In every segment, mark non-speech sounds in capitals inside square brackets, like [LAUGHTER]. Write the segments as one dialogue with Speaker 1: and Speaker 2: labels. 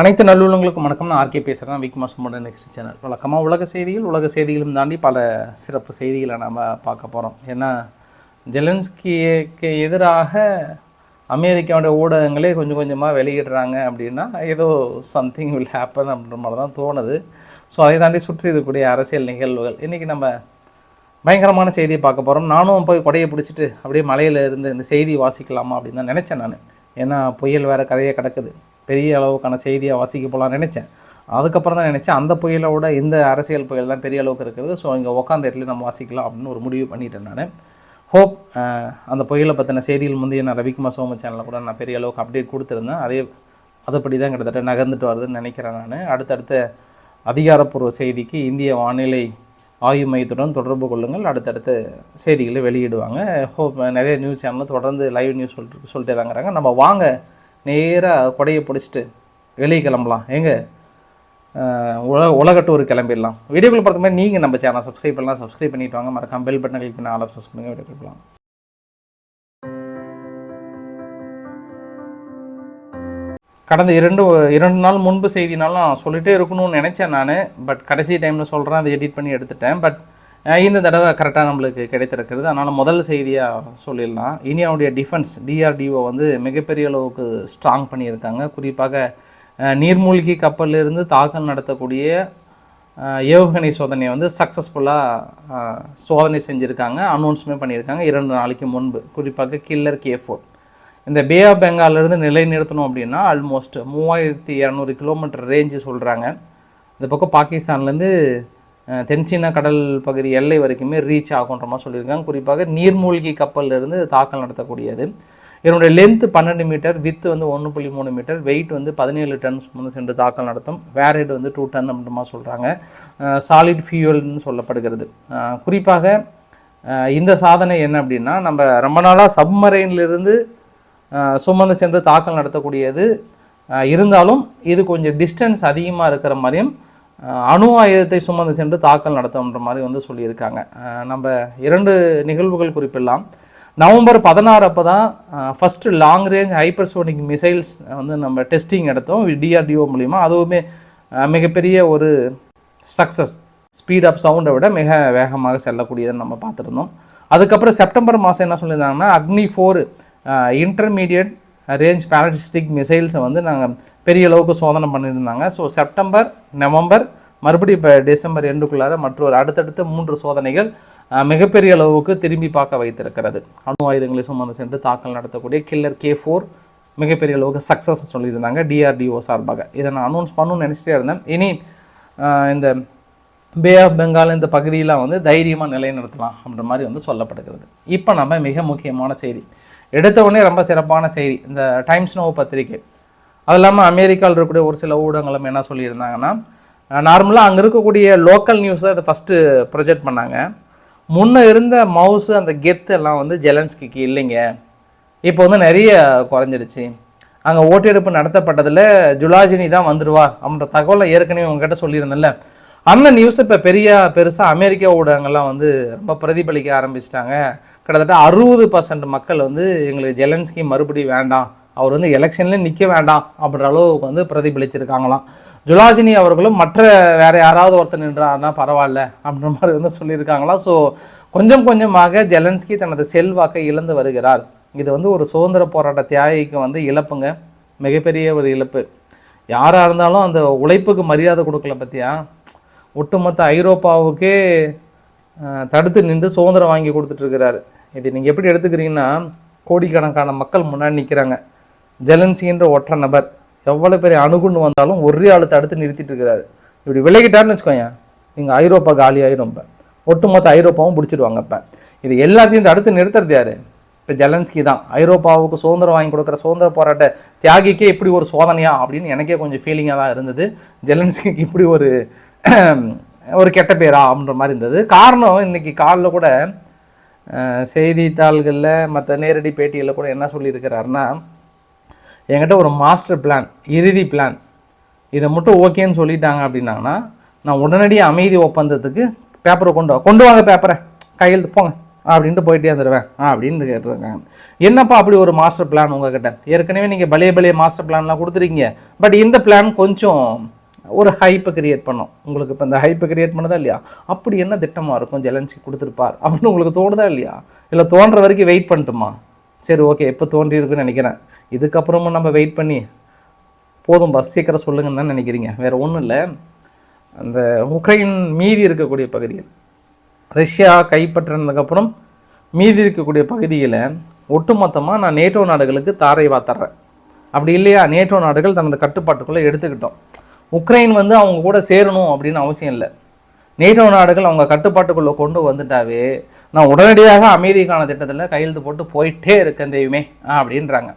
Speaker 1: அனைத்து நல்லுள்ளங்களுக்கும் வணக்கம். நான் ஆர்கே பேசுகிறேன் வீக் மாசமோட நெக்ஸ்ட் சேனல் வழக்கமாக உலக செய்திகள் உலக செய்திகளும் தாண்டி பல சிறப்பு செய்திகளை நம்ம பார்க்க போகிறோம் ஏன்னா ஜெலன்ஸ்கிக்கு எதிராக அமெரிக்காவுடைய ஊடகங்களே கொஞ்சம் கொஞ்சமாக வெளியிடுறாங்க அப்படின்னா ஏதோ சம்திங் வில் ஹேப்பன் அப்படின்ற மாதிரி தான் தோணுது. ஸோ அதை தாண்டி சுற்றி இருக்கக்கூடிய அரசியல் நிகழ்வுகள். இன்றைக்கி நம்ம பயங்கரமான செய்தியை பார்க்க போகிறோம் நானும் போய் கொடையை பிடிச்சிட்டு அப்படியே மலையில் இருந்து இந்த செய்தி வாசிக்கலாமா அப்படின்னு தான் நினச்சேன் நான். ஏன்னா புயல் வேறு கரையை கிடக்குது. பெரிய அளவுக்கான செய்தியை வாசிக்க போகலான்னு நினச்சேன். அதுக்கப்புறம் தான் நினச்சேன் அந்த புயலோட இந்த அரசியல் புயல் தான் பெரிய அளவுக்கு இருக்குது. ஸோ இங்கே உட்காந்த இடத்துல நம்ம வாசிக்கலாம் அப்படின்னு ஒரு முடிவு பண்ணிட்டேன் நான். ஹோப் அந்த புயலை பற்றின செய்திகள் முந்தைய நான் ரவிக்குமார் சோம சேனலில் கூட நான் பெரிய அளவுக்கு அப்டேட் கொடுத்துருந்தேன். அதே அதுபடி தான் கிட்டத்தட்ட நகர்ந்துட்டு வருதுன்னு நினைக்கிறேன் நான். அடுத்தடுத்த அதிகாரப்பூர்வ செய்திக்கு இந்திய வானிலை ஆய்வு மையத்துடன் தொடர்பு கொள்ளுங்கள். அடுத்தடுத்த செய்திகளை வெளியிடுவாங்க. ஹோப் நிறைய நியூஸ் சேனலில் தொடர்ந்து லைவ் நியூஸ் சொல்லிட்டு சொல்லிட்டே தாங்கிறாங்க. நம்ம வாங்க நேராக கொடையை பிடிச்சிட்டு வெளியே கிளம்பலாம். எங்க? அஹ், உலக உலக டூர் கிளம்பிடலாம். வீடியோக்குள்ள பார்த்த மாதிரி நீங்கள் நம்ம சேனல் சப்ஸ்கிரைப் பண்ணலாம் சப்ஸ்கிரைப் பண்ணிட்டு வாங்க. மறக்காம பெல் பட்டன் கிளிக் பண்ணி ஆல் ஆப்ஷன்ஸ் பண்ணுங்க. வீடியோ கிளம்பலாம் கடந்த இரண்டு இரண்டு நாள் முன்பு செய்தினாலும் சொல்லிகிட்டே இருக்கணும்னு நினச்சேன் நான். பட் கடைசி டைமில் சொல்கிறேன் அதை எடிட் பண்ணி எடுத்துட்டேன். பட் இந்த தடவை கரெக்டாக நம்மளுக்கு கிடைத்திருக்கிறது. அதனால் முதல் செய்தியாக சொல்லிடலாம். இந்தியாவுடைய டிஃபென்ஸ் டிஆர்டிஓ வந்து மிகப்பெரிய அளவுக்கு ஸ்ட்ராங் பண்ணியிருக்காங்க. குறிப்பாக நீர்மூழ்கி கப்பலிலிருந்து தாக்கல் நடத்தக்கூடிய ஏவுகணை சோதனையை வந்து சக்ஸஸ்ஃபுல்லாக சோதனை செஞ்சுருக்காங்க. அனௌன்ஸ்மே பண்ணியிருக்காங்க. இரண்டு நாளைக்கு முன்பு. குறிப்பாக கில்லர் கே ஃபோர் இந்த பே ஆஃப் பெங்காலிருந்து நிலைநிறுத்தணும் அப்படின்னா ஆல்மோஸ்ட் மூவாயிரத்தி இரநூறு கிலோமீட்டர் ரேஞ்சு சொல்கிறாங்க இந்த பக்கம் பாகிஸ்தான்லேருந்து தென்சீன கடல் பகுதி எல்லை வரைக்குமே ரீச் ஆகுன்ற மாதிரி சொல்லியிருக்காங்க. குறிப்பாக நீர்மூழ்கி கப்பல்லிருந்து தாக்கல் நடத்தக்கூடியது. இதனுடைய லென்த் பன்னெண்டு மீட்டர் வித்து வந்து ஒன்று புள்ளி மூணு மீட்டர் வெயிட் வந்து பதினேழு டன் சுமந்து சென்று தாக்கல் நடத்தும். வேரேட் வந்து டூ டன் அப்படின்ற சொல்கிறாங்க சாலிட் ஃபியூயல்னு சொல்லப்படுகிறது. குறிப்பாக இந்த சாதனை என்ன அப்படின்னா நம்ம ரொம்ப நாளாக சப்மரைன்லேருந்து சுமந்து சென்று தாக்கல் நடத்தக்கூடியது. இருந்தாலும் இது கொஞ்சம் டிஸ்டன்ஸ் அதிகமாக இருக்கிற மாதிரியும் அணு ஆயுதத்தை சுமந்து சென்று தாக்கல் நடத்தும்ன்ற மாதிரி வந்து சொல்லியிருக்காங்க. நம்ம இரண்டு நிகழ்வுகள் குறிப்பிடலாம். நவம்பர் பதினாறு அப்போ தான் first long range hypersonic missiles வந்து நம்ம டெஸ்டிங் எடுத்தோம். டிஆர்டிஓ மூலிமா அதுவுமே மிகப்பெரிய ஒரு சக்ஸஸ் ஸ்பீட் ஆஃப் சவுண்டை விட மிக வேகமாக செல்லக்கூடியதுன்னு நம்ம பார்த்துருந்தோம். அதுக்கப்புறம் செப்டம்பர் மாதம் என்ன சொல்லியிருந்தாங்கன்னா Agni four intermediate range ballistic மிசைல்ஸை வந்து நாங்கள் பெரிய அளவுக்கு சோதனை பண்ணியிருந்தாங்க. ஸோ செப்டம்பர் நவம்பர் மறுபடியும் இப்போ டிசம்பர் எண்டுக்குள்ளார மற்றொரு அடுத்தடுத்த மூன்று சோதனைகள் மிகப்பெரிய அளவுக்கு திரும்பி பார்க்க வைத்திருக்கிறது. அணு ஆயுதங்களை சுமந்து சென்று தாக்கல் நடத்தக்கூடிய கில்லர் கே ஃபோர் மிகப்பெரிய அளவுக்கு சக்ஸஸ் சொல்லியிருந்தாங்க டிஆர்டிஓ சார்பாக. இதை நான் அனௌன்ஸ் பண்ணணும்னு நினச்சிட்டே இருந்தேன். இனி இந்த பே ஆஃப் பெங்கால் இந்த பகுதியெலாம் வந்து தைரியமாக நிலைநிறுத்தலாம் அப்படின்ற மாதிரி வந்து சொல்லப்படுகிறது. இப்போ நம்ம மிக முக்கியமான செய்தி. எடுத்த உடனே ரொம்ப சிறப்பான செய்தி. இந்த டைம்ஸ் நோ பத்திரிகை. அது இல்லாமல் அமெரிக்காவில் இருக்கக்கூடிய ஒரு சில ஊடகங்களும் என்ன சொல்லியிருந்தாங்கன்னா நார்மலாக அங்கே இருக்கக்கூடிய லோக்கல் நியூஸை அதை ஃபஸ்ட்டு ப்ரொஜெக்ட் பண்ணாங்க. முன்ன இருந்த மவுஸு அந்த கெத்து எல்லாம் வந்து ஜெலன்ஸ்கிக்கு இல்லைங்க. இப்போ வந்து நிறைய குறைஞ்சிடுச்சு. அங்கே ஓட்டெடுப்பு நடத்தப்பட்டதில் ஜுலாஜினி தான் வந்துடுவா அப்படின்ற தகவலை ஏற்கனவே உங்ககிட்ட சொல்லியிருந்தேன்ல. அந்த நியூஸ் இப்போ பெரிய பெருசாக அமெரிக்க ஊடகங்கள்லாம் வந்து ரொம்ப பிரதிபலிக்க ஆரம்பிச்சிட்டாங்க. கிட்டத்தட்ட அறுபது பர்சன்ட் மக்கள் வந்து எங்களுக்கு ஜெலன்ஸ்கி மறுபடியும் வேண்டாம். அவர் வந்து எலெக்ஷன்லேயே நிற்க வேண்டாம் அப்படின்ற அளவுக்கு வந்து பிரதிபலிச்சிருக்காங்களாம். ஜுலாஜினி அவர்களும் மற்ற வேறு யாராவது ஒருத்தர் நின்றாருன்னா பரவாயில்ல அப்படின்ற மாதிரி வந்து சொல்லியிருக்காங்களாம். ஸோ கொஞ்சம் கொஞ்சமாக ஜெலன்ஸ்கி தனது செல்வாக்கை இழந்து வருகிறார். இது வந்து ஒரு சுதந்திர போராட்ட தியாகிக்கு வந்து இழப்புங்க. மிகப்பெரிய ஒரு இழப்பு. யாராக இருந்தாலும் அந்த உழைப்புக்கு மரியாதை கொடுக்கல பற்றியா ஒட்டுமொத்த ஐரோப்பாவுக்கே தடுத்து நின்று சுதந்திரம் வாங்கி கொடுத்துட்ருக்கிறாரு இது நீங்கள் எப்படி எடுத்துக்கிறீங்கன்னா கோடிக்கணக்கான மக்கள் முன்னாடி நிற்கிறாங்க ஜெலன்சின்ற ஒற்ற நபர் எவ்வளோ பெரிய அணுகுண்டு வந்தாலும் ஒரே ஆள் தடுத்து நிறுத்திட்டு இருக்கிறாரு. இப்படி விலகிட்டாருன்னு வச்சுக்கோங்க. இங்கே ஐரோப்பா காலி ஆயிரும் இப்போ. ஒட்டுமொத்த ஐரோப்பாவும் பிடிச்சிடுவாங்க இப்போ. இது எல்லாத்தையும் தடுத்து நிறுத்துறது யார்? இப்போ ஜெலன்ஸ்கி தான். ஐரோப்பாவுக்கு சுதந்திரம் வாங்கி கொடுக்குற சுதந்திர போராட்ட தியாகிக்கே இப்படி ஒரு சோதனையா அப்படின்னு எனக்கே கொஞ்சம் ஃபீலிங்காக தான் இருந்தது. ஜெலன்ஸ்கிக்கு இப்படி ஒரு ஒரு கெட்ட பேரா அப்படின்ற மாதிரி இருந்தது. காரணம் இன்னைக்கு காலைல கூட செய்தித்தாள்களில் மற்ற நேரடி பேட்டியில் கூட என்ன சொல்லியிருக்கிறாருன்னா என்கிட்ட ஒரு மாஸ்டர் பிளான் இறுதி பிளான் இதை மட்டும் ஓகேன்னு சொல்லிட்டாங்க அப்படின்னாங்கன்னா நான் உடனடியாக அமைதி ஒப்பந்தத்துக்கு பேப்பரை கொண்டு கொண்டு வாங்க பேப்பரை கையெழுத்து போங்க அப்படின்ட்டு போயிட்டே வந்துடுவேன் அப்படின்னு கேட்டிருக்காங்க. என்னப்பா அப்படி ஒரு மாஸ்டர் பிளான் உங்ககிட்ட? ஏற்கனவே நீங்கள் பழைய பழைய மாஸ்டர் பிளான்லாம் கொடுத்துருக்கீங்க. பட் இந்த பிளான் கொஞ்சம் ஒரு ஹைப்பை கிரியேட் பண்ணும். உங்களுக்கு இப்போ இந்த ஹைப்பை கிரியேட் பண்ணதா இல்லையா? அப்படி என்ன திட்டமாக இருக்கும்? ஜெலன்ஸ்கி கொடுத்துருப்பார். [LAUGHS] அப்படின்னு உங்களுக்கு தோணுதா இல்லையா? இல்லை தோன்ற வரைக்கும் வெயிட் பண்ணட்டுமா? சரி ஓகே எப்போ தோன்றியிருக்குன்னு நினைக்கிறேன். இதுக்கப்புறமும் நம்ம வெயிட் பண்ணி போதும் பஸ் சீக்கிரம் சொல்லுங்கன்னு தான் நினைக்கிறீங்க. வேறு ஒன்றும் இல்லை. அந்த உக்ரைன் மீதி இருக்கக்கூடிய பகுதிகள் ரஷ்யா கைப்பற்றினதுக்கப்புறம் மீதி இருக்கக்கூடிய பகுதியில் ஒட்டுமொத்தமாக நான் நேட்டோ நாடுகளுக்கு தாரை வாத்தர்றேன் அப்படி இல்லையா? நேட்டோ நாடுகள் தனது கட்டுப்பாட்டுக்குள்ளே எடுத்துக்கிட்டோம். உக்ரைன் வந்து அவங்க கூட சேரணும் அப்படின்னு அவசியம் இல்லை. நேட்டோ நாடுகள் அவங்க கட்டுப்பாட்டுக்குள்ளே கொண்டு வந்துட்டாவே நான் உடனடியாக அமைதிக்கான திட்டத்தில் கையெழுத்து போட்டு போயிட்டே இருக்கேன் தெய்வமே அப்படின்றாங்க.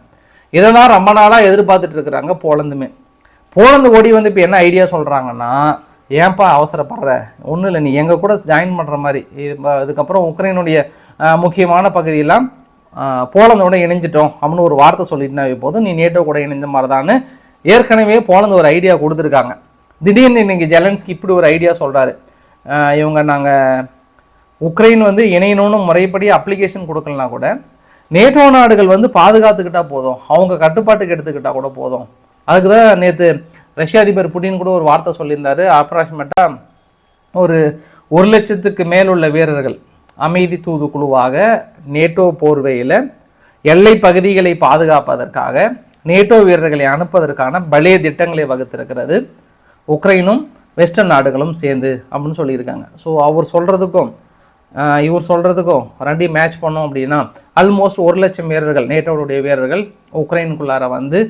Speaker 1: இதை தான் ரொம்ப நாளாக எதிர்பார்த்துட்டு இருக்கிறாங்க போலந்துமே. போலந்து ஓடி வந்து இப்போ என்ன ஐடியா சொல்கிறாங்கன்னா ஏன்பா அவசரப்படுற? ஒன்றும் இல்லை நீ எங்கள் கூட ஜாயின் பண்ணுற மாதிரி. இது இதுக்கப்புறம் உக்ரைனுடைய முக்கியமான பகுதியெல்லாம் போலந்தோட இணைஞ்சிட்டோம் அப்படின்னு ஒரு வார்த்தை சொல்லிட்டுனாவே போதும். நீ நேட்டோ கூட இணைந்த மாதிரிதான்னு ஏற்கனவே போலந்து ஒரு ஐடியா கொடுத்துருக்காங்க. திடீர்னு இன்னைக்கு ஜெலன்ஸ்கி இப்படி ஒரு ஐடியா சொல்கிறாரு இவங்க நாங்கள் உக்ரைன் வந்து இணையணும்னு முறைப்படி அப்ளிகேஷன் கொடுக்கலனா கூட நேட்டோ நாடுகள் வந்து பாதுகாத்துக்கிட்டால் போதும். அவங்க கட்டுப்பாட்டுக்கு எடுத்துக்கிட்டால் கூட போதும். அதுக்கு தான் நேற்று ரஷ்ய அதிபர் புட்டின் கூட ஒரு வார்த்தை சொல்லியிருந்தார். அப்ராக்சிமேட்டாக ஒரு ஒரு லட்சத்துக்கு மேல் உள்ள வீரர்கள் அமைதி தூதுக்குழுவாக நேட்டோ போர்வையில் எல்லை பகுதிகளை பாதுகாப்பதற்காக நேட்டோ வீரர்களை அனுப்புவதற்கான பலே திட்டங்களை வகுத்திருக்கிறது. உக்ரைனும் வெஸ்டர்ன் நாடுகளும் சேர்ந்து அப்படின்னு சொல்லியிருக்காங்க. ஸோ அவர் சொல்கிறதுக்கும் இவர் சொல்கிறதுக்கும் ரெண்டையும் மேட்ச் பண்ணோம் அப்படின்னா ஆல்மோஸ்ட் ஒரு லட்சம் வீரர்கள் நேட்டோடைய வீரர்கள் உக்ரைனுக்குள்ளார வந்து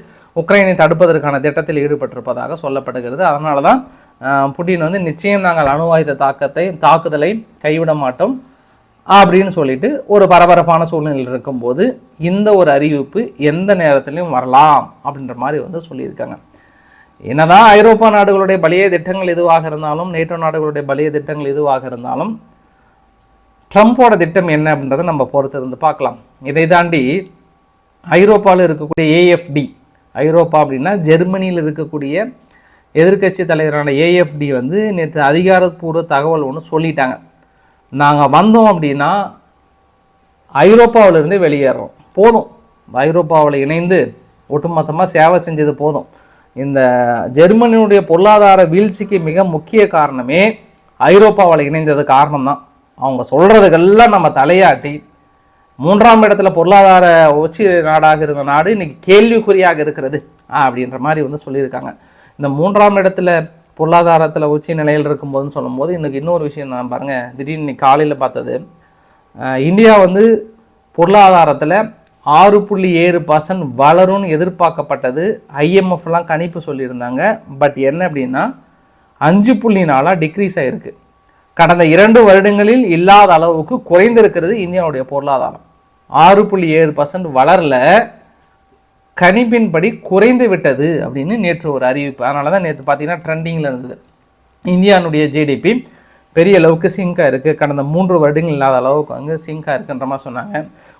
Speaker 1: உக்ரைனை தடுப்பதற்கான திட்டத்தில் ஈடுபட்டிருப்பதாக சொல்லப்படுகிறது. அதனால தான் புட்டின் வந்து நிச்சயம் நாங்கள் அணுவாயுத தாக்கத்தை தாக்குதலை கைவிட மாட்டோம். அப்படின்னு சொல்லிட்டு ஒரு பரபரப்பான சூழ்நிலையில் இருக்கும்போது இந்த ஒரு அறிவிப்பு எந்த நேரத்திலையும் வரலாம் அப்படின்ற மாதிரி வந்து சொல்லியிருக்காங்க. என்னதான் ஐரோப்பா நாடுகளுடைய பலிய திட்டங்கள் எதுவாக இருந்தாலும் நேட்டோ நாடுகளுடைய பலிய திட்டங்கள் எதுவாக இருந்தாலும் ட்ரம்ப்போட திட்டம் என்ன அப்படின்றத நம்ம பொறுத்து இருந்து பார்க்கலாம். இதை தாண்டி ஐரோப்பாவில் இருக்கக்கூடிய ஏஎஃப்டி ஐரோப்பா அப்படின்னா ஜெர்மனியில் இருக்கக்கூடிய எதிர்க்கட்சி தலைவரான ஏஎஃப்டி வந்து நேற்று அதிகாரப்பூர்வ தகவல் ஒன்று சொல்லிட்டாங்க. நாங்கள் வந்தோம் அப்படின்னா ஐரோப்பாவிலேருந்து வெளியேறோம். போதும். ஐரோப்பாவில் இணைந்து ஒட்டுமொத்தமாக சேவை செஞ்சது போதும். இந்த ஜெர்மனியுடைய பொருளாதார வீழ்ச்சிக்கு மிக முக்கிய காரணமே ஐரோப்பாவில் இணைந்தது காரணம்தான். அவங்க சொல்கிறதுக்கெல்லாம் நம்ம தலையாட்டி மூன்றாம் இடத்துல பொருளாதார உச்சி நாடாக இருந்த நாடு இன்றைக்கி கேள்விக்குறியாக இருக்கிறது அப்படின்ற மாதிரி வந்து சொல்லியிருக்காங்க. இந்த மூன்றாம் இடத்துல பொருளாதாரத்தில் உச்சி நிலையில் இருக்கும்போதுன்னு சொல்லும்போது இன்றைக்கி இன்னொரு விஷயம் நான் பாருங்கள் திடீர்னு இன்னைக்கு காலையில் பார்த்தது. இந்தியா வந்து பொருளாதாரத்தில் ஆறு புள்ளி ஏழு பர்சன்ட் வளரும்னு எதிர்பார்க்கப்பட்டது. ஐஎம்எஃப்லாம் கணிப்பு சொல்லியிருந்தாங்க. பட் என்ன அப்படின்னா அஞ்சு புள்ளி நாளாக டிக்ரீஸ் ஆகிருக்கு கடந்த இரண்டு வருடங்களில் இல்லாத அளவுக்கு குறைந்திருக்கிறது இந்தியாவுடைய பொருளாதாரம். ஆறு புள்ளி ஏழு பர்சன்ட் வளரல. கணிப்பின்படி குறைந்து விட்டது அப்படின்னு நேற்று ஒரு அறிவிப்பு. அதனால தான் நேற்று பார்த்தீங்கன்னா ட்ரெண்டிங்கில் இருந்தது. இந்தியானுடைய ஜிடிபி பெரிய அளவுக்கு சிங்காக இருக்குது கடந்த மூன்று வருடங்கள் இல்லாத அளவுக்கு வந்து சிங்காக இருக்குன்ற மாதிரி சொன்னாங்க.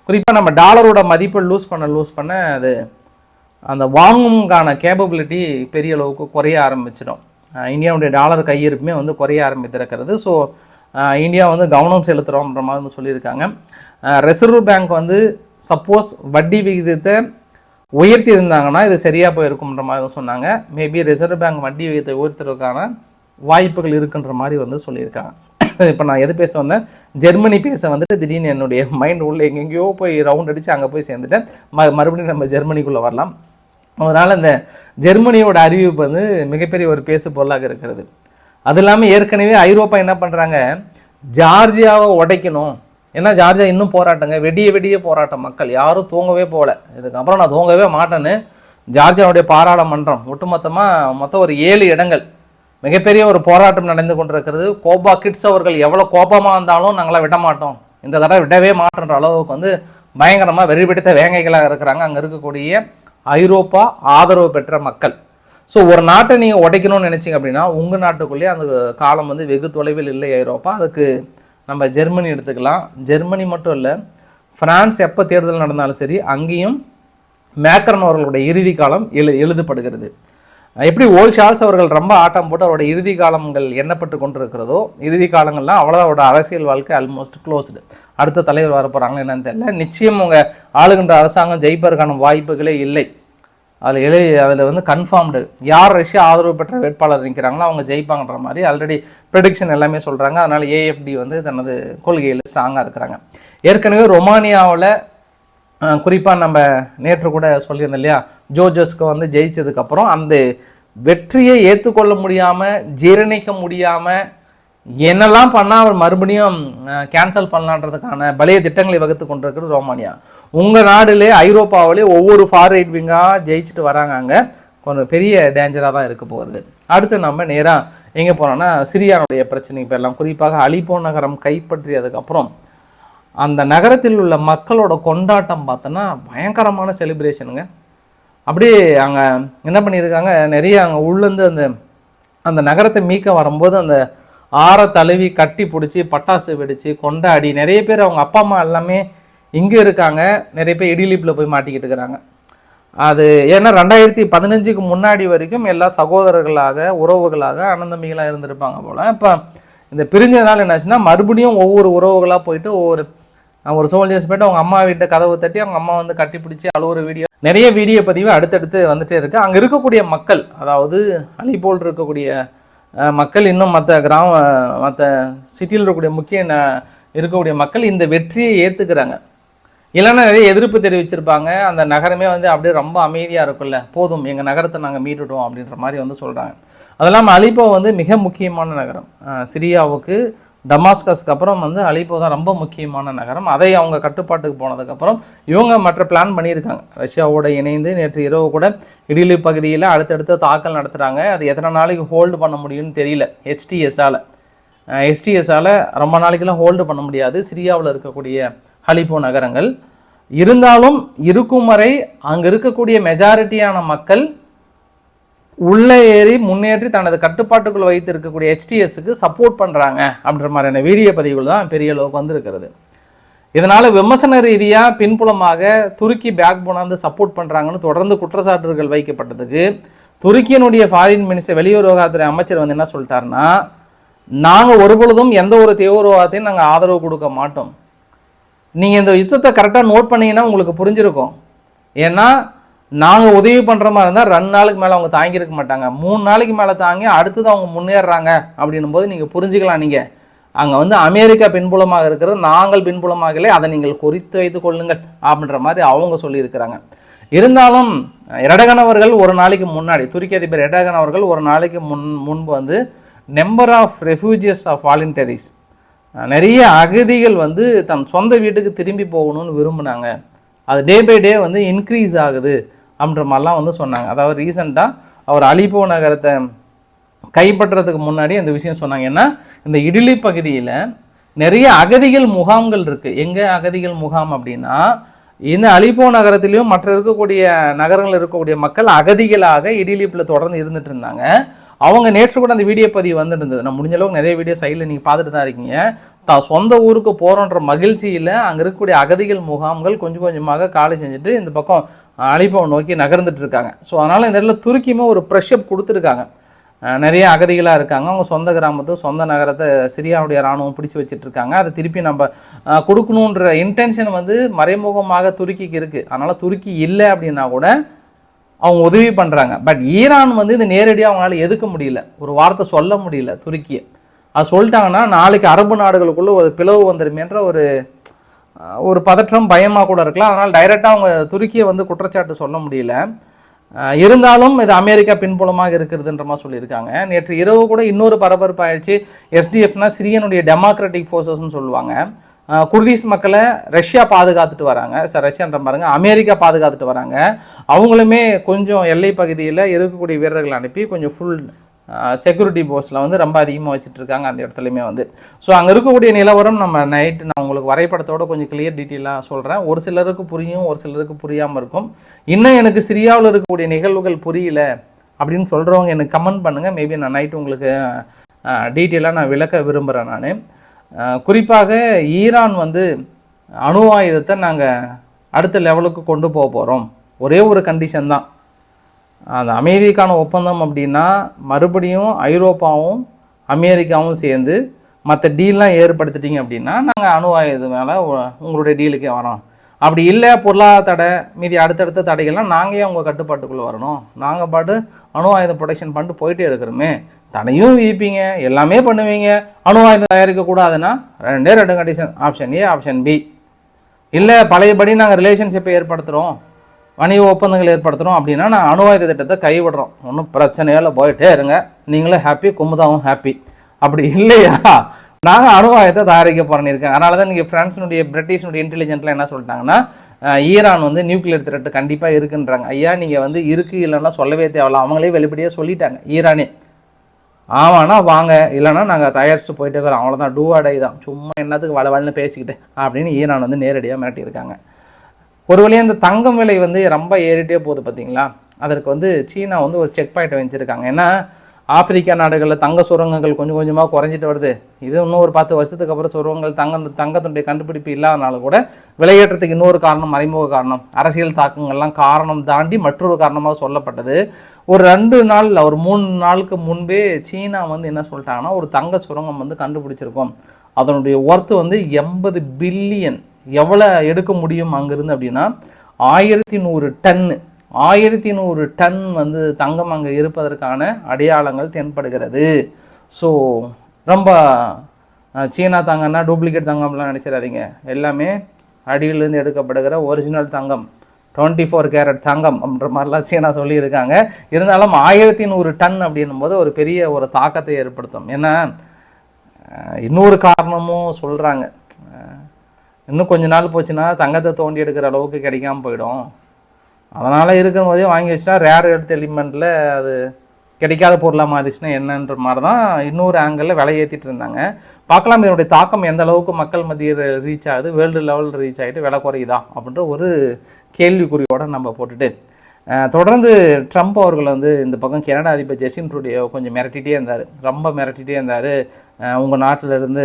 Speaker 1: குறிப்பாக நம்ம டாலரோட மதிப்பை லூஸ் பண்ண லூஸ் பண்ண அது அந்த வாங்கும்கான கேப்பபிலிட்டி பெரிய அளவுக்கு குறைய ஆரம்பிச்சிடும். இந்தியாவுடைய டாலர் கையிருப்புமே வந்து குறைய ஆரம்பித்திருக்கிறது. ஸோ இந்தியா வந்து கவனம் செலுத்துகிறோம்ன்ற மாதிரி வந்து சொல்லியிருக்காங்க. ரிசர்வ் பேங்க் வந்து சப்போஸ் வட்டி விகிதத்தை உயர்த்தி இருந்தாங்கன்னா இது சரியாக போயிருக்குன்ற மாதிரி சொன்னாங்க. மேபி ரிசர்வ் பேங்க் வட்டி விகிதத்தை உயர்த்துறதுக்கான வாய்ப்புகள் இருக்குன்ற மாதிரி வந்து சொல்லியிருக்காங்க. இப்போ நான் எது பேச வந்தேன்? ஜெர்மனி பேச வந்துட்டு திடீர்னு என்னுடைய மைண்ட் உள்ள எங்கெங்கேயோ போய் ரவுண்ட் அடித்து அங்கே போய் சேர்ந்துட்டேன். ம மறுபடியும் நம்ம ஜெர்மனிக்குள்ளே வரலாம். அதனால் இந்த ஜெர்மனியோட அறிவிப்பு வந்து மிகப்பெரிய ஒரு பேசு பொருளாக இருக்கிறது. அது இல்லாமல் ஏற்கனவே ஐரோப்பா என்ன பண்ணுறாங்க ஜார்ஜியாவை உடைக்கணும். ஏன்னா ஜார்ஜா இன்னும் போராட்டங்க. வெடிய வெடிய போராட்டம் மக்கள். யாரும் தூங்கவே போகல இதுக்கப்புறம் நான் தூங்கவே மாட்டேன்னு ஜார்ஜியாவுடைய பாராளுமன்றம் ஒட்டுமொத்தமாக மொத்தம் ஒரு ஏழு இடங்கள். மிகப்பெரிய ஒரு போராட்டம் நடந்து கொண்டிருக்கிறது. கோபா கிட்ஸ் அவர்கள் எவ்வளோ கோபமாக இருந்தாலும் நாங்களாம் விட மாட்டோம். இந்த தடவை விடவே மாட்டோன்ற அளவுக்கு வந்து பயங்கரமாக வெறி பிடித்த வேங்கைகளாக இருக்கிறாங்க. அங்கே இருக்கக்கூடிய ஐரோப்பா ஆதரவு பெற்ற மக்கள். ஸோ ஒரு நாட்டை நீங்கள் உடைக்கணும்னு நினச்சிங்க அப்படின்னா உங்கள் நாட்டுக்குள்ளேயே அந்த காலம் வந்து வெகு தொலைவில் இல்லை ஐரோப்பா. அதுக்கு நம்ம ஜெர்மனி எடுத்துக்கலாம். ஜெர்மனி மட்டும் இல்லை ஃப்ரான்ஸ் எப்போ தேர்தல் நடந்தாலும் சரி அங்கேயும் மேக்ரன் அவர்களுடைய இறுதி காலம் எழு எழுதப்படுகிறது. எப்படி ஓல் ஷால்ஸ் அவர்கள் ரொம்ப ஆட்டம் போட்டு அவரோட இறுதி காலங்கள் எண்ணப்பட்டு கொண்டிருக்கிறதோ இறுதி காலங்கள்லாம் அவ்வளோ அவரோட அரசியல் வாழ்க்கை ஆல்மோஸ்ட் க்ளோஸ்டு அடுத்த தலைவர் வர போகிறாங்களா என்னன்னு தெரியல. நிச்சயம் அவங்க ஆளுகின்ற அரசாங்கம் ஜெயிப்பதற்கான வாய்ப்புகளே இல்லை. அதில் எழு அதில் வந்து கன்ஃபார்ம்டு யார் ரஷ்யா ஆதரவு பெற்ற வேட்பாளர் நிற்கிறாங்களோ அவங்க ஜெயிப்பாங்கன்ற மாதிரி ஆல்ரெடி ப்ரெடிக்ஷன் எல்லாமே சொல்கிறாங்க அதனால் ஏஎஃப்டி வந்து தனது கொள்கையில் ஸ்ட்ராங்காக இருக்கிறாங்க. ஏற்கனவே ரொமானியாவில் குறிப்பாக நம்ம நேற்று கூட சொல்லியிருந்தோம் இல்லையா ஜோஜஸ்க்கு வந்து ஜெயிச்சதுக்கப்புறம் அந்த வெற்றியை ஏற்றுக்கொள்ள முடியாமல் ஜீரணிக்க முடியாமல் என்னெல்லாம் பண்ணால் அவர் மறுபடியும் கேன்சல் பண்ணலான்றதுக்கான பழைய திட்டங்களை வகுத்து கொண்டிருக்கிறது ரோமானியா. உங்கள் நாடுலே ஐரோப்பாவிலே ஒவ்வொரு ஃபார்ரைட் விங்காக ஜெயிச்சுட்டு வராங்க அங்கே. கொஞ்சம் பெரிய டேஞ்சராக தான் இருக்க போகிறது அடுத்து நம்ம நேராக எங்கே போனோம்னா சிரியானுடைய பிரச்சனைக்கு போயிடலாம் குறிப்பாக அலிப்போ நகரம் கைப்பற்றியதுக்கப்புறம் அந்த நகரத்தில் உள்ள மக்களோட கொண்டாட்டம் பார்த்தோன்னா பயங்கரமான செலிப்ரேஷனுங்க அப்படியே அங்கே என்ன பண்ணியிருக்காங்க நிறைய அங்கே உள்ளேருந்து அந்த அந்த நகரத்தை மீட்க வரும்போது அந்த ஆற தழுவி கட்டி பிடிச்சி பட்டாசு வெடித்து கொண்டாடி நிறைய பேர் அவங்க அப்பா அம்மா எல்லாமே இங்கே இருக்காங்க. நிறைய பேர் இடிலிப்பில் போய் மாட்டிக்கிட்டு இருக்கிறாங்க. அது ஏன்னா ரெண்டாயிரத்தி பதினஞ்சுக்கு முன்னாடி வரைக்கும் எல்லா சகோதரர்களாக உறவுகளாக அனந்தமிகளாக இருந்திருப்பாங்க போல். இப்போ இந்த பிரிஞ்சதுனால என்னாச்சுன்னா மறுபடியும் ஒவ்வொரு உறவுகளாக போயிட்டு ஒவ்வொரு ஒரு சோல்ஜர்ஸ் போயிட்டு அவங்க அம்மா வீட்டை கதவை தட்டி அவங்க அம்மா வந்து கட்டி பிடிச்சி அழுவுற வீடியோ நிறைய வீடியோ பதிவு அடுத்தடுத்து வந்துகிட்டே இருக்குது அங்கே இருக்கக்கூடிய மக்கள் அதாவது அலி போல் இருக்கக்கூடிய மக்கள் இன்னும் மற்ற கிராம மற்ற சிட்டியில் இருக்கக்கூடிய முக்கிய ந- இருக்கக்கூடிய மக்கள் இந்த வெற்றியை ஏற்றுக்கிறாங்க இல்லைன்னா நிறைய எதிர்ப்பு தெரிவிச்சிருப்பாங்க. அந்த நகரமே வந்து அப்படியே ரொம்ப அமைதியாக இருக்கும்ல. போதும் எங்கள் நகரத்தை நாங்கள் மீட்டுட்டோம் அப்படின்ற மாதிரி வந்து சொல்கிறாங்க அதெல்லாம் அலிப்போ வந்து மிக முக்கியமான நகரம். சிரியாவுக்கு டமாஸ்கஸ்க்கு அப்புறம் வந்து அலிப்போ தான் ரொம்ப முக்கியமான நகரம். அதை அவங்க கட்டுப்பாட்டுக்கு போனதுக்கப்புறம் இவங்க மற்ற பிளான் பண்ணியிருக்காங்க. ரஷ்யாவோட இணைந்து நேற்று இரவு கூட இடிலி பகுதியில் அடுத்தடுத்து தாக்கல் நடத்துகிறாங்க அது எத்தனை நாளைக்கு ஹோல்டு பண்ண முடியும்னு தெரியல. ஹெச்டிஎஸ்ஸால் எஸ்டிஎஸ்ஸால் ரொம்ப நாளைக்கெல்லாம் ஹோல்டு பண்ண முடியாது. சிரியாவில் இருக்கக்கூடிய ஹலிப்போ நகரங்கள். இருந்தாலும் இருக்கும் வரை அங்கே இருக்கக்கூடிய மெஜாரிட்டியான மக்கள் உள்ளே ஏறி முன்னேற்றி தனது கட்டுப்பாட்டுக்குள் வைத்து இருக்கக்கூடிய ஹெச்டிஎஸ்க்கு சப்போர்ட் பண்ணுறாங்க அப்படின்ற மாதிரியான வீடியோ பதிவுகள் தான் பெரிய அளவுக்கு வந்திருக்கிறது. இதனால் விமர்சன ரீதியாக பின்புலமாக துருக்கி பேக் போனாந்து சப்போர்ட் பண்ணுறாங்கன்னு தொடர்ந்து குற்றச்சாட்டுகள் வைக்கப்பட்டதுக்கு துருக்கியினுடைய ஃபாரின் மினிஸ்டர் வெளியுறவு விவகாரத்துறை அமைச்சர் வந்து என்ன சொல்லிட்டாருன்னா நாங்கள் ஒருபொழுதும் எந்த ஒரு தீவிரவாதத்தையும் நாங்கள் ஆதரவு கொடுக்க மாட்டோம். நீங்கள் இந்த யுத்தத்தை கரெக்டாக நோட் பண்ணீங்கன்னா உங்களுக்கு புரிஞ்சிருக்கும். ஏன்னா நாங்கள் உதவி பண்ணுற மாதிரி இருந்தால் ரெண்டு நாளுக்கு மேலே அவங்க தாங்கியிருக்க மாட்டாங்க. மூணு நாளைக்கு மேலே தாங்கி அடுத்தது அவங்க முன்னேறுறாங்க அப்படின்னும் போது நீங்கள் புரிஞ்சுக்கலாம் நீங்கள் அங்கே வந்து அமெரிக்கா பின்புலமாக இருக்கிறது நாங்கள் பின்புலமாகலே அதை நீங்கள் குறித்து வைத்து கொள்ளுங்கள் அப்படின்ற மாதிரி அவங்க சொல்லியிருக்கிறாங்க. இருந்தாலும் எரடகன் அவர்கள் ஒரு நாளைக்கு முன்னாடி துருக்கி அதிபர் எரடகன் அவர்கள் ஒரு நாளைக்கு முன் முன்பு வந்து number of refugees of volunteers நிறைய அகதிகள் வந்து தன் சொந்த வீட்டுக்கு திரும்பி போகணும்னு விரும்புனாங்க. அது டே பை டே வந்து இன்க்ரீஸ் ஆகுது. அப்படின்ற மாதிரிலாம் வந்து சொன்னாங்க. அதாவது ரீசெண்டாக அவர் அலிப்போ நகரத்தை கைப்பற்றுறதுக்கு முன்னாடி அந்த விஷயம் சொன்னாங்க. ஏன்னா இந்த இடிலி பகுதியில் நிறைய அகதிகள் முகாம்கள் இருக்குது எங்கே அகதிகள் முகாம் அப்படின்னா இந்த அலிப்போ நகரத்திலையும் மற்ற இருக்கக்கூடிய நகரங்களில் இருக்கக்கூடிய மக்கள் அகதிகளாக இடிலிப்பில் தொடர்ந்து இருந்துட்டு இருந்தாங்க. அவங்க நேற்று கூட அந்த வீடியோ பதிவு வந்துருந்தது. நான் முடிஞ்ச அளவுக்கு நிறைய வீடியோ சைடில் நீங்கள் பார்த்துட்டு தான் இருக்கீங்க. தான் சொந்த ஊருக்கு போகிறோன்ற மகிழ்ச்சியில் அங்கே இருக்கக்கூடிய அகதிகள் முகாம்கள் கொஞ்சம் கொஞ்சமாக காலை செஞ்சுட்டு இந்த பக்கம் அலிப்போ நோக்கி நகர்ந்துட்டு இருக்காங்க. ஸோ அதனால் இந்த இடத்துல துருக்கியுமே ஒரு ப்ரெஷப் கொடுத்துருக்காங்க. நிறைய அகதிகளாக இருக்காங்க. அவங்க சொந்த கிராமத்து சொந்த நகரத்தை சிரியாவுடைய இராணுவம் பிடிச்சி வச்சுட்டு இருக்காங்க. அதை திருப்பி நம்ம கொடுக்கணுன்ற இன்டென்ஷன் வந்து மறைமுகமாக துருக்கிக்கு இருக்குது அதனால் துருக்கி இல்லை அப்படின்னா கூட அவங்க உதவி பண்ணுறாங்க பட் ஈரான் வந்து இது நேரடியாக அவங்களால எதுக்க முடியல. ஒரு வார்த்தை சொல்ல முடியல துருக்கியை. அது சொல்லிட்டாங்கன்னா நாளைக்கு அரபு நாடுகளுக்குள்ளே ஒரு பிளவு வந்துருமேன்ற ஒரு ஒரு பதற்றம் பயமாக கூட இருக்கலாம். அதனால் டைரெக்டாக அவங்க துருக்கியை வந்து குற்றச்சாட்டு சொல்ல முடியல. இருந்தாலும் இது அமெரிக்கா பின்புலமாக இருக்கிறதுன்ற மாதிரி சொல்லியிருக்காங்க. நேற்று இரவு கூட இன்னொரு பரபரப்பு ஆயிடுச்சு. எஸ்டிஎஃப்னா சிரியனுடைய டெமோக்ராட்டிக் ஃபோர்ஸஸ்னு சொல்லுவாங்க. குர்தீஸ் மக்களை ரஷ்யா பாதுகாத்துட்டு வராங்க. சார் ரஷ்யான்ற பாருங்க அமெரிக்கா பாதுகாத்துட்டு வராங்க. அவங்களுமே கொஞ்சம் எல்லை பகுதியில் இருக்கக்கூடிய வீரர்களை அனுப்பி கொஞ்சம் ஃபுல் செக்யூரிட்டி போர்ஸில் வந்து ரொம்ப அதிகமாக வச்சுட்டு இருக்காங்க அந்த இடத்துலையுமே வந்து. ஸோ அங்கே இருக்கக்கூடிய நிலவரம் நம்ம நைட்டு நான் உங்களுக்கு வரைபடத்தோட கொஞ்சம் கிளியர் டீட்டெயிலாக சொல்கிறேன் ஒரு சிலருக்கு புரியும் ஒரு சிலருக்கு புரியாமல் இருக்கும். இன்னும் எனக்கு சிரியாவில் இருக்கக்கூடிய நிகழ்வுகள் புரியல அப்படின்னு சொல்கிறவங்க எனக்கு கமெண்ட் பண்ணுங்கள் மேபி நான் நைட்டு உங்களுக்கு டீட்டெயிலாக நான் விளக்க விரும்புகிறேன் நான். குறிப்பாக ஈரான் வந்து அணு ஆயுதத்தை நாங்கள் அடுத்த லெவலுக்கு கொண்டு போக போகிறோம் ஒரே ஒரு கண்டிஷன் தான். அந்த அமெரிக்கான ஒப்பந்தம் அப்படின்னா மறுபடியும் ஐரோப்பாவும் அமெரிக்காவும் சேர்ந்து மற்ற டீல்லாம் ஏற்படுத்திட்டீங்க அப்படின்னா நாங்கள் அணு ஆயுதம் மேலே உங்களுடைய டீலுக்கே வரோம். அப்படி இல்லை பொருளாதார தடை மீதி அடுத்தடுத்த தடைகள்லாம் நாங்கள் அவங்க உங்கள் கட்டுப்பாட்டுக்குள்ளே வரணும். நாங்கள் பாட்டு அணு ஆயுத ப்ரொடெக்ஷன் பண்ணிட்டு போயிட்டே இருக்கிறோமே. தடையும் விதிப்பீங்க எல்லாமே பண்ணுவீங்க. அணு ஆயுதம் தயாரிக்கக்கூடாதுன்னா ரெண்டே ரெண்டு condition option A option B இல்லை பழையபடி நாங்கள் ரிலேஷன்ஷிப்பை ஏற்படுத்துகிறோம் வணிக ஒப்பந்தங்கள் ஏற்படுத்துகிறோம் அப்படின்னா நான் அணு ஆயுத திட்டத்தை கைவிடுறோம். ஒன்றும் பிரச்சனையால் போயிட்டே இருங்க. நீங்களும் ஹாப்பி குமுதாவும் ஹாப்பி அப்படி இல்லையா? நாங்கள் அணுவாயத்தை தயாரிக்க போகிறேன்னு அதனால தான் நீங்கள் ஃப்ரான்ஸினுடைய பிரிட்டிஷனுடைய இன்டெலிஜென்ட்லாம் என்ன சொல்லிட்டாங்கன்னா ஈரான் வந்து நியூக்ளியர் த்ரெட் கண்டிப்பாக இருக்குன்றாங்க. ஐயா நீங்கள் வந்து இருக்கு இல்லைன்னா சொல்லவே தேவையில்ல. அவங்களே வெளிப்படையாக சொல்லிட்டாங்க. ஈரானே. ஆமாண்ணா வாங்க. இல்லைன்னா நாங்கள் தயாரிச்சு போயிட்டே இருக்கிறோம். அவ்வளோதான் டூ அடை தான். சும்மா என்னத்துக்கு வள வளன்னு பேசிக்கிட்டு அப்படின்னு ஈரான் வந்து நேரடியாக மிரட்டியிருக்காங்க ஒரு வழியாக இந்த தங்கம் விலை வந்து ரொம்ப ஏறிட்டே போகுது பார்த்தீங்களா அதற்கு வந்து சீனா வந்து ஒரு செக் பாயிண்ட் வச்சுருக்காங்க. ஏன்னா ஆப்பிரிக்கா நாடுகளில் தங்க சுரங்கங்கள் கொஞ்சம் கொஞ்சமாக குறைஞ்சிட்டு வருது. இது இன்னும் ஒரு பத்து வருஷத்துக்கு அப்புறம் சுரங்கங்கள் தங்க தங்கத்துடைய கண்டுபிடிப்பு இல்லாதனால கூட விலையேற்றத்துக்கு இன்னொரு காரணம் மறைமுக காரணம். அரசியல் தாக்கங்கள்லாம் காரணம் தாண்டி மற்றொரு காரணமாக சொல்லப்பட்டது. ஒரு ரெண்டு நாள் ஒரு மூணு நாளுக்கு முன்பே சீனா வந்து என்ன சொல்லிட்டாங்கன்னா ஒரு தங்க சுரங்கம் வந்து கண்டுபிடிச்சிருக்கோம். அதனுடைய ஒர்த்து வந்து எண்பது பில்லியன் எவ்வளோ எடுக்க முடியும் அங்கேருந்து அப்படின்னா ஆயிரத்தி நூறு டன்னு ஆயிரத்தி நூறு டன் வந்து தங்கம் அங்கே இருப்பதற்கான அடையாளங்கள் தென்படுகிறது. ஸோ ரொம்ப சீனா தங்கம்னா டூப்ளிகேட் தங்கம்லாம் நினச்சிடாதீங்க. எல்லாமே அடியிலேருந்து எடுக்கப்படுகிற ஒரிஜினல் தங்கம் டுவெண்ட்டி ஃபோர் கேரட் தங்கம் அப்படின்ற மாதிரிலாம் சீனா சொல்லியிருக்காங்க. இருந்தாலும் ஆயிரத்தி நூறு டன் அப்படின்னும் போது ஒரு பெரிய ஒரு தாக்கத்தை ஏற்படுத்தும். ஏன்னா இன்னொரு காரணமும் சொல்கிறாங்க இன்னும் கொஞ்ச நாள் போச்சுன்னா தங்கத்தை தோண்டி எடுக்கிற அளவுக்கு கிடைக்காம போயிடும். அதனால் இருக்கும் போதே வாங்கி வச்சுட்டா ரேர் எடுத்த எலிமெண்ட்டில் அது கிடைக்காத பொருளாக மாறிச்சுன்னா என்னன்ற மாதிரி தான் இன்னொரு ஆங்கிளில் விலை ஏற்றிட்டு இருந்தாங்க. பார்க்கலாம் இதனுடைய தாக்கம் எந்த அளவுக்கு மக்கள் மத்தியில் ரீச் ஆகுது வேர்ல்டு லெவலில் ரீச் ஆகிட்டு விலை குறையுதா அப்படின்ற ஒரு கேள்விக்குறியோட நம்ம போட்டுட்டு தொடர்ந்து ட்ரம்ப் அவர்கள் வந்து இந்த பக்கம் கனடா அதிபர் ஜெசின் ட்ரூடியோ கொஞ்சம் மிரட்டிகிட்டே இருந்தார். ரொம்ப மிரட்டிகிட்டே இருந்தார். உங்கள் நாட்டிலேருந்து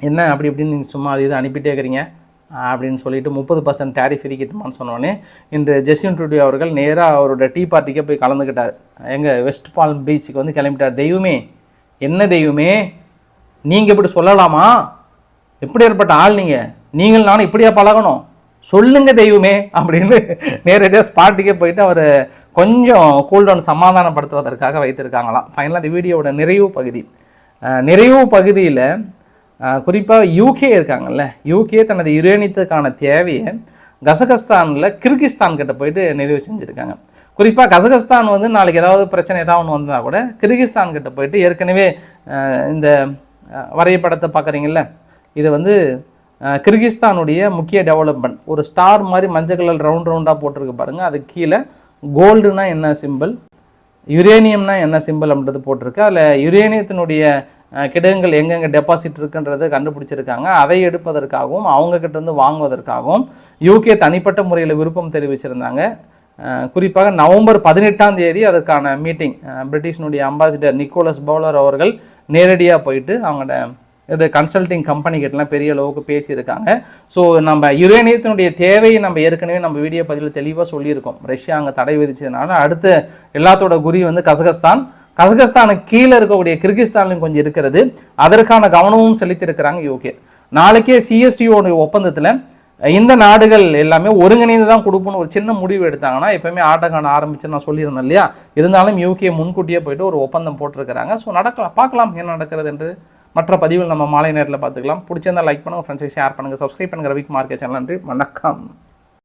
Speaker 1: என்ன அப்படி இப்படின்னு நீங்கள் சும்மா அது இது அனுப்பிட்டே இருக்கிறீங்க. அப்படின்னு சொல்லிட்டு முப்பது பர்சன்ட் டேரிஃப் விதிக்கட்டுமான்னு சொன்னோடனே இன்று ஜெஸ்டின் ட்ரூடியோ அவர்கள் நேராக அவரோட டீ பார்ட்டிக்கே போய் கலந்துக்கிட்டார். எங்கள் வெஸ்ட் பால்ம் பீச்சுக்கு வந்து கிளம்பிட்டார். தெய்வமே என்ன தெய்வமே? நீங்கள் இப்படி சொல்லலாமா? எப்படி ஏற்பட்ட ஆள் நீங்கள் நீங்கள் நானும் இப்படியா பழகணும்? சொல்லுங்க தெய்வமே அப்படின்னு நேரடியாக ஸ்பாட்டுக்கே போயிட்டு அவர் கொஞ்சம் கூல்டவுன் சமாதானப்படுத்துவதற்காக வைத்திருக்காங்களாம். ஃபைனலாக இந்த வீடியோவோட நிறைவு பகுதி. நிறைவு பகுதியில் குறிப்பாக யூகே இருக்காங்கல்ல. யூகே தனது யுரேனியத்துக்கான தேவையை கசகஸ்தானில் கிர்கிஸ்தான் கிட்ட போயிட்டு நிறைவு செஞ்சுருக்காங்க. குறிப்பாக கசகஸ்தான் வந்து நாளைக்கு ஏதாவது பிரச்சனை ஏதாவது ஒன்று வந்தால் கூட கிர்கிஸ்தான் கிட்ட போயிட்டு ஏற்கனவே இந்த வரைபடத்தை பார்க்குறீங்கள இது வந்து கிர்கிஸ்தானுடைய முக்கிய டெவலப்மெண்ட் ஒரு ஸ்டார் மாதிரி மஞ்சள் கலர் ரவுண்ட் ரவுண்டாக போட்டிருக்கு பாருங்கள் அது கீழே கோல்டுனா என்ன சிம்பிள் யுரேனியம்னா என்ன சிம்பிள் அப்படின்றது போட்டிருக்கு. அதில் யுரேனியத்தினுடைய கிடங்குகள் எங்கெங்கே டெபாசிட் இருக்குன்றதை கண்டுபிடிச்சிருக்காங்க. அதை எடுப்பதற்காகவும் அவங்கக்கிட்டேருந்து வாங்குவதற்காகவும் யூகே தனிப்பட்ட முறையில் விருப்பம் தெரிவிச்சிருந்தாங்க. குறிப்பாக நவம்பர் பதினெட்டாம் தேதி அதற்கான மீட்டிங் பிரிட்டிஷினுடைய அம்பாசிடர் நிக்கோலஸ் பவுலர் அவர்கள் நேரடியாக போயிட்டு அவங்களோட இது கன்சல்டிங் கம்பெனிகிட்டலாம் பெரிய அளவுக்கு பேசியிருக்காங்க. ஸோ நம்ம யுரேனியத்தினுடைய தேவையை நம்ம ஏற்கனவே நம்ம வீடியோ பதிவில் தெளிவாக சொல்லியிருக்கோம். ரஷ்யா அங்கே தடை விதிச்சதுனால அடுத்து எல்லாத்தோட குறி வந்து கசகஸ்தான். கசகஸ்தானுக்கு கீழே இருக்கக்கூடிய கிர்கிஸ்தான்லையும் கொஞ்சம் இருக்கிறது. அதற்கான கவனமும் செலுத்தியிருக்கிறாங்க யூகே. நாளைக்கே சிஎஸ்டியோடைய ஒப்பந்தத்தில் இந்த நாடுகள் எல்லாமே ஒருங்கிணைந்து தான் கொடுப்போம்னு ஒரு சின்ன முடிவு எடுத்தாங்கன்னா எப்பவுமே ஆட்டம் காண ஆரம்பிச்சு நான் சொல்லியிருந்தேன் இல்லையா? இருந்தாலும் யூகே முன்கூட்டியே போயிட்டு ஒரு ஒப்பந்தம் போட்டிருக்கிறாங்க. ஸோ நடக்கலாம். பார்க்கலாம் என்ன நடக்கிறது என்று மற்ற பதிவில் நம்ம மாலை நேரத்தில் பார்த்துக்கலாம். பிடிச்சிருந்தா லைக் பண்ணுங்கள் ஃப்ரெண்ட்ஸை ஷேர் பண்ணுங்கள் சப்ஸ்கிரைப் பண்ணுங்கள் ரவிக் மார்க்கெட் சேனல் நன்றி. வணக்கம்.